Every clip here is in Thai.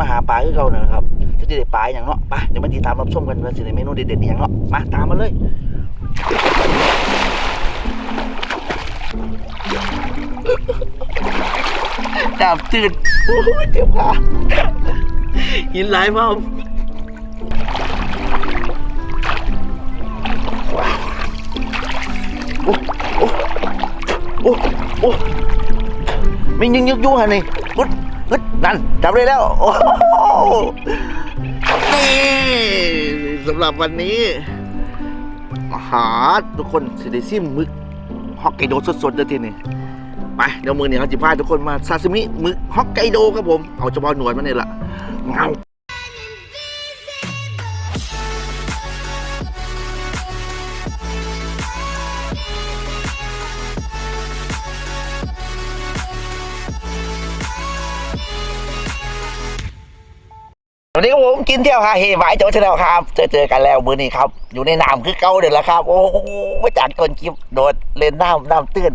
มาหาปลาคือเก่านั่นแหละครับจะได้ปลาอย่างเนาะไปเดี๋ยวมาติดตามรับชมกันว่าสิได้เมนูเด็ดๆอย่างเนาะมาตามมาเลยดาบจืดโอ้ยเจ็บขาหินหลายมาโอ้โอ้โอ้โอ้ไม่ยิงยึกยู่ฮะนี่ นั่นจับได้แล้ว โอ้โหนี่สำหรับวันนี้อาหาทุกคนสิได้ซิมมึกฮอกไกโดสดๆเด้อทีนี่ไปเดี๋ยวมือเนี่ยเขาจะพาทุกคนมาซาซิมิมึกฮอกไกโดครับผม เอาเฉพาะหนวดมันนี่แหละเงา วัสดีครับผมกินเที่ยวฮาเฮหวายโจชาแนลครับ เจอเจอกันแล้วมือนี้ครับ อยู่ในน้ำคือเก่าเด็ดแล้วครับ โอ้โหมาจากต้นคลิปโดดเล่นน้ำน้ำตื้น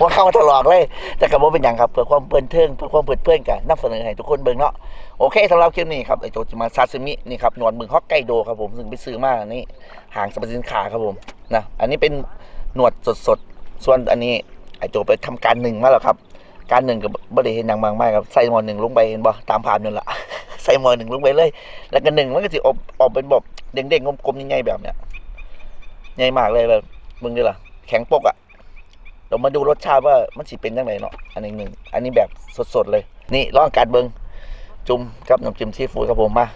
ว่าเข้ามาตลอดเลย แต่กับว่าเป็นอย่างครับเพื่อความเพลินเทิงเพื่อความเพลิดเพลินกันนำเสนอให้ทุกคนเบิ่งเนาะโอเคสำหรับคลิปนี้ครับไอโจจะมาซาซิมินี่ครับหนวดหมึกฮอกไกโดครับผมซึ่งไปซื้อมานี่ห่างสรรพสินค้าครับผมนะอันนี้เป็นหนวดสดๆส่วนอันนี้ไอโจไปทำการหนึ่งมาแล้วครับ การหนึ่งกับบริเห็นอย่างมากมากครับใส่หมอหนึ่งลงไปเห็นบ่ตามภาพนั่นแหละใส่หมอหนึ่งลงไปเลย แล้วก็หนึ่งมันก็จะออกออกเป็นแบบเด้งๆกลมๆใหญ่ๆแบบเนี้ยใหญ่มากเลยแบบมึงดิล่ะแข็งปกอะเรามาดูรสชาติว่ามันสิเป็นยังไงเนาะอันนี้หนึ่งอันนี้แบบสดๆเลย นี่ลองกัดเบิงจุ่มกับน้ำจิ้มซีฟู้ดครับผมมา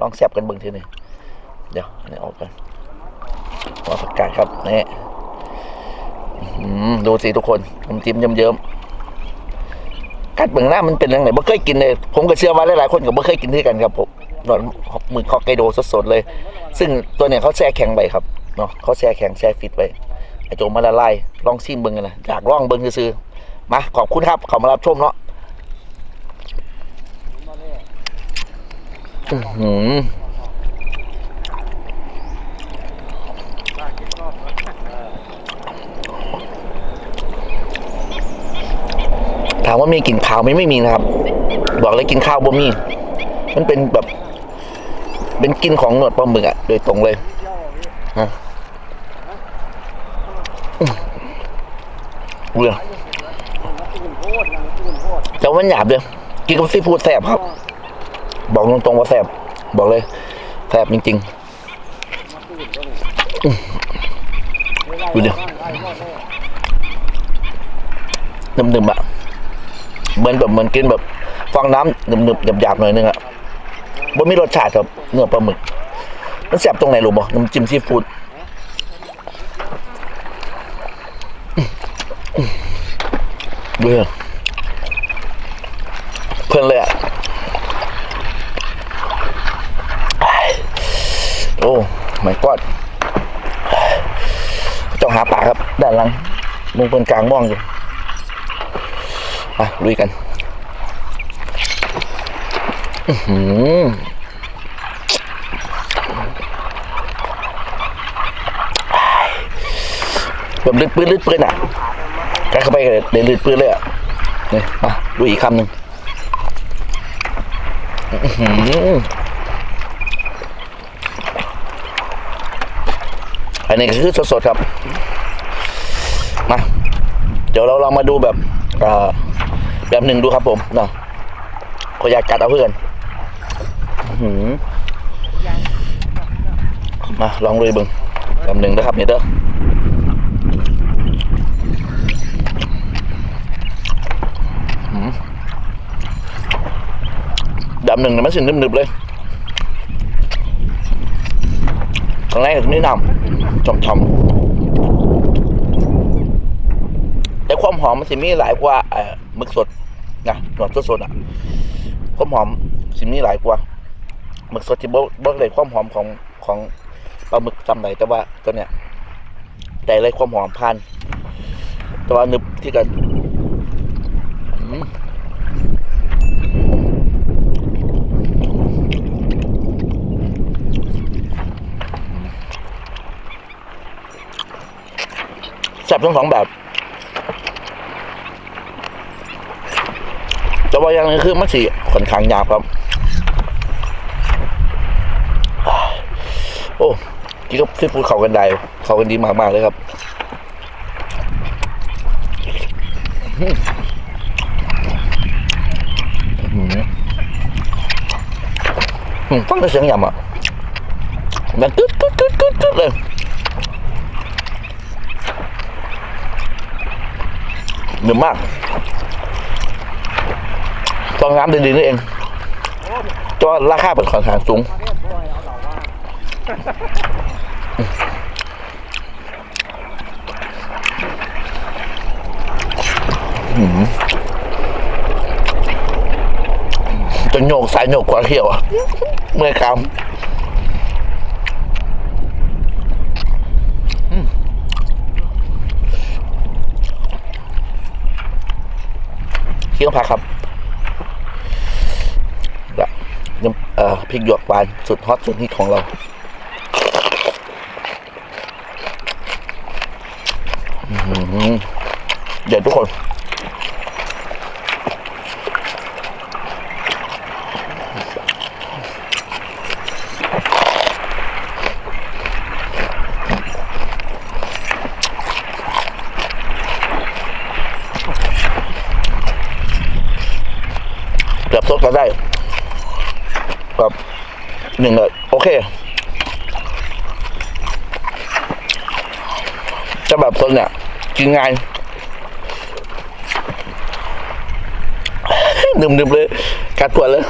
ลองแซบกันเบิงทีหนึงเดี๋ยวนนี้ออกกันหัวผักกาดครับนี่ดูสิทุกคนน้ำจิ้มเยิ้มๆ กัดเบื้องหน้ามันเป็นยังไงบ่เคยกินเลย ผมก็เชื่อว่าหลายๆคนก็บ่เคยกินด้วยกันครับผมหนอนหมึกฮอกไกโดสดๆเลย ซึ่งตัวเนี้ยเขาแช่แข็งไปครับเนาะเขาแช่แข็งแช่ฟิตไว้ไอโจมาละลายลองซิมเบิ้งกันนะอยากลองเบิ้งซื้อมาขอบคุณครับขอมารับชมเนาะอืม ว่ามีกลิ่นขาวไหมไม่มีนะครับ บอกเลยกินข้าวบ่มี มันเป็นแบบ เป็นกินของหนวดปลาหมึกอะโดยตรงเลยฮะเรื่องแต่ว่ามันหยาบเลยกินกับซีฟู้ดแสบครับ บอกตรงๆว่าแสบบอกเลยแสบจริงๆอื้อดูดิหนึบๆอะ เหมือนแบบเหมือนกินแบบฟองน้ำหนึบๆหยาบๆหน่อยนึงอะบ่มีรสชาติครับเนื้อปลาหมึกมันแสบตรงไหนรู้บ่น้ำจิ้มซีฟู้ดเบื่อเพื่อนเลยอะโอ้ไม่กอดต้องหาป่าครับ ด้านหลังมุงเป็นกลางม่องอยู่ อะลุยกันอือแบบลืดปืนลืดปืนอะแกเข้าไปเลยเดินลืดปืนเลยอะนี่มาดูอีกคำหนึ่งอืมอันนี้ก็คือสดๆครับ มา เดี๋ยวเราลองมาดูแบบอ่อ แบบหนึ่งดูครับผมเนาะขออยากกัดเอาเพื่อนหือมาลองเลยบึงแบบหนึ่งนะครับเนี่ยเด้อดำหนึ่งเนี่ยมันสินึบๆเลยตรงแรกนี่นำช่อมๆแต่ความหอมมันสิมีหลายกว่าเอ่อหมึกสด นะหนวดสดๆอะความหอมสิมีหลายกว่าหมึกสดที่บ่บ่เลยความหอมของของปลาหมึกจำไหนแต่ว่าตัวเนี้ยแต่เลยความหอมพันแต่ว่านึบที่กันแซ่บทั้งสองแบบ แต่ ว่าอย่างหนึงคือมันสีค่อนข้างยากครับโอ้กินกับซีฟู้ดเขากันได้เขากันดีมากๆเลยครับอืมฟังแต่เสียงยำอะมันกึดกึดกึดกึดกึดเลยเหนือมาก ฟองน้ำดีๆนี่เองตัวราคาเป็นค่อนข้างสูงจะโยกสายโยกกว่าเขียวอะเมื่อยคำเคี่ยวผักครับและน้ำ เอ่อพริกหยวกหวานสุดฮอตสุดฮิตของเราอื้อหือเด็ดทุกคนแบบสดก็ได้ แบบหนึ่งเลยโอเคจะแบบสดเนี่ยกินง่ายดื่มๆเลยกัดตัวเลย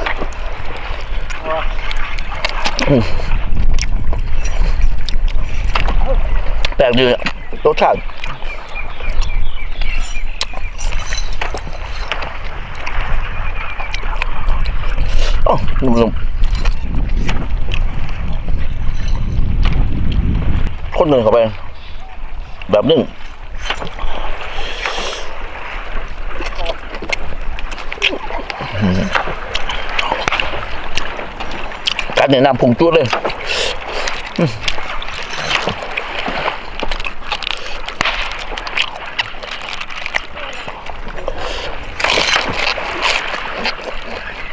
แปลกดีรสชาติอ๋อนุ่ คนหนึ่งเข้าไป แบบนึ่งการแนะนำผงจุดเลยอ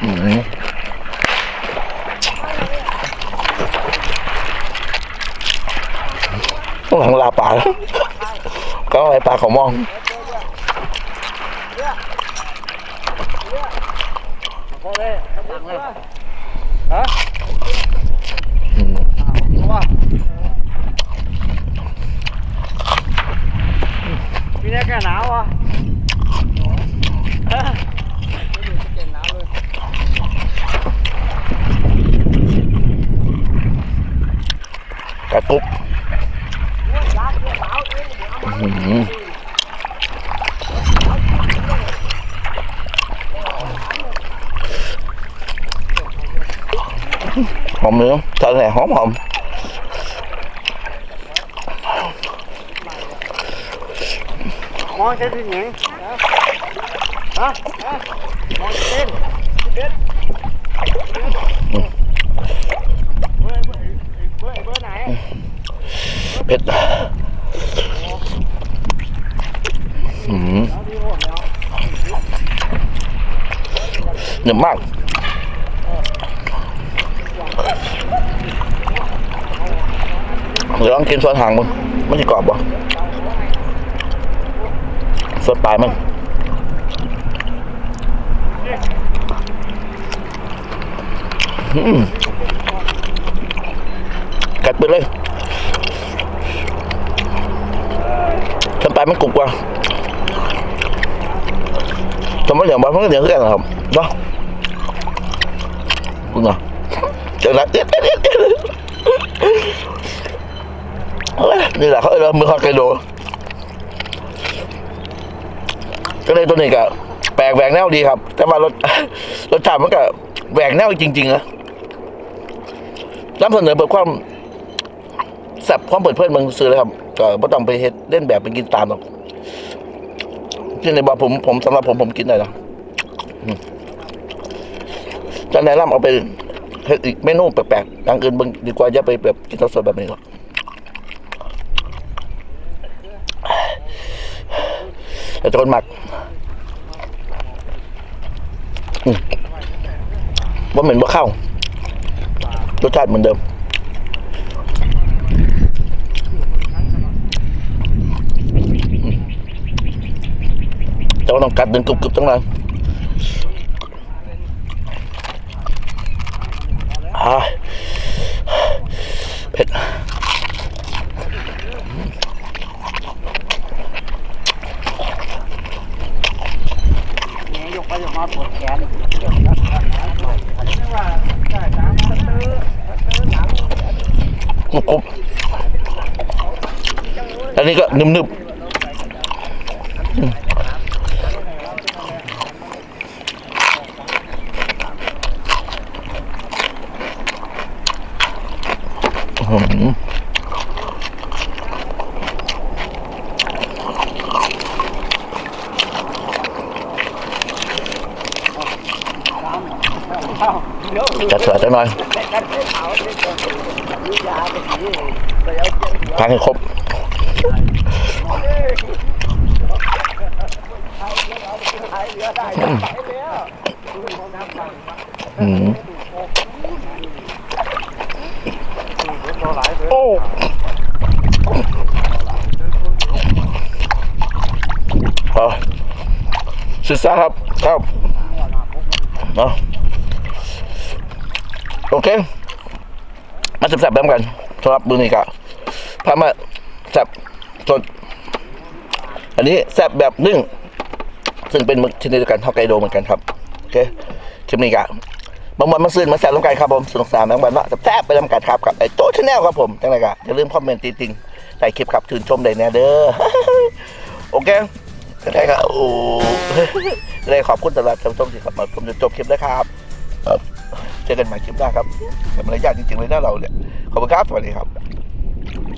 ืมอืม ต้อง หลังลาป่าแล้วก็อะไรปลาเขามองพอเลยตังเลยฮะอืมว่ามีแน่แก่หนาวอะฮะไม่ดูจะเก่งหนาวเลยกระตุก รักหนาวเอง อืม หอมเนื้อทานแหล่หอมหอมมองเส้ เดี๋ยวลองกินส่วนหางมันมันจะกรอบบ่ส่วนปลายมันกัดไปเลยส่วนปลายมันกรุบกว่าสมมติอย่างบ้างมันก็เดี๋ยวกันครับเนาะคุณเนาะเจอแล้วเอ๊ะเอ๊ะเอ๊ะเอ๊ะ นี่แหละเขาเออมือฮอกไกโด ก็เลยตัวนี้ก็แปลกแหวกแนวดีครับ แต่ว่ารสรสชาติมันก็แหวกแนวจริงๆนะนำเสนอเปิดความแซ่บความเปิดเพื่อนมืองซื้อเลยครับก็ไม่ต้องไปเฮ็ดเล่นแบบไปกินตามหรอกที่ในบอกผมผมสำหรับผมผมกินได้นะอืมจะแนะนำเอาไปเฮ็ดอีกเมนูแปลกๆอย่างอื่นบิ่งดีกว่าอย่าไปแบบกินสดแบบนี้หรอก แต่โจนหมักว่าเหม็นว่าเข้าวรสชาติเหมือนเดิม แต่ว่าต้องกัดดึงกรุบๆตั้งนานอ่าเผ็ดแหนยกไปยกมาปวดแขนว่าได้ตามสเตอร์สเตอหลังกรุบๆอันนี้ก็นึบๆอื้อหื จัดเสวยจังหน่อยพักให้ครบอืมโอ้เอาศึกษาครับ ครับเนาะ โอเค มาสับๆแบบกันสำหรับมือนี้ก็พามาสับสดอันนี้แซบแบบนึ่งซึ่งเป็นมึกชนิดเดียวกันเท่าไกโดเหมือนกันครับโอเคคลิปนี้ก็บางวันมาซื้อมาแซบลงกันครับผมสนุกสนานบางวันว่าแซบไปลำกันครับกับไอ้โต๊ะชาแนลครับผมจังไรก็อย่าลืมคอมเมนต์ตีติงใส่คลิปครับชื่นชมได้แน่เด้อโอเคได้ครับโอ้ได้ขอบคุณสำหรับท่านผู้ชมที่ข้ามาชมจนจบคลิปนะครับ เจอกันใหม่คลิปหน้าครับแต่มารยาทจริงๆเลยนะเราเนี่ยขอบคุณครับสวัสดีครับ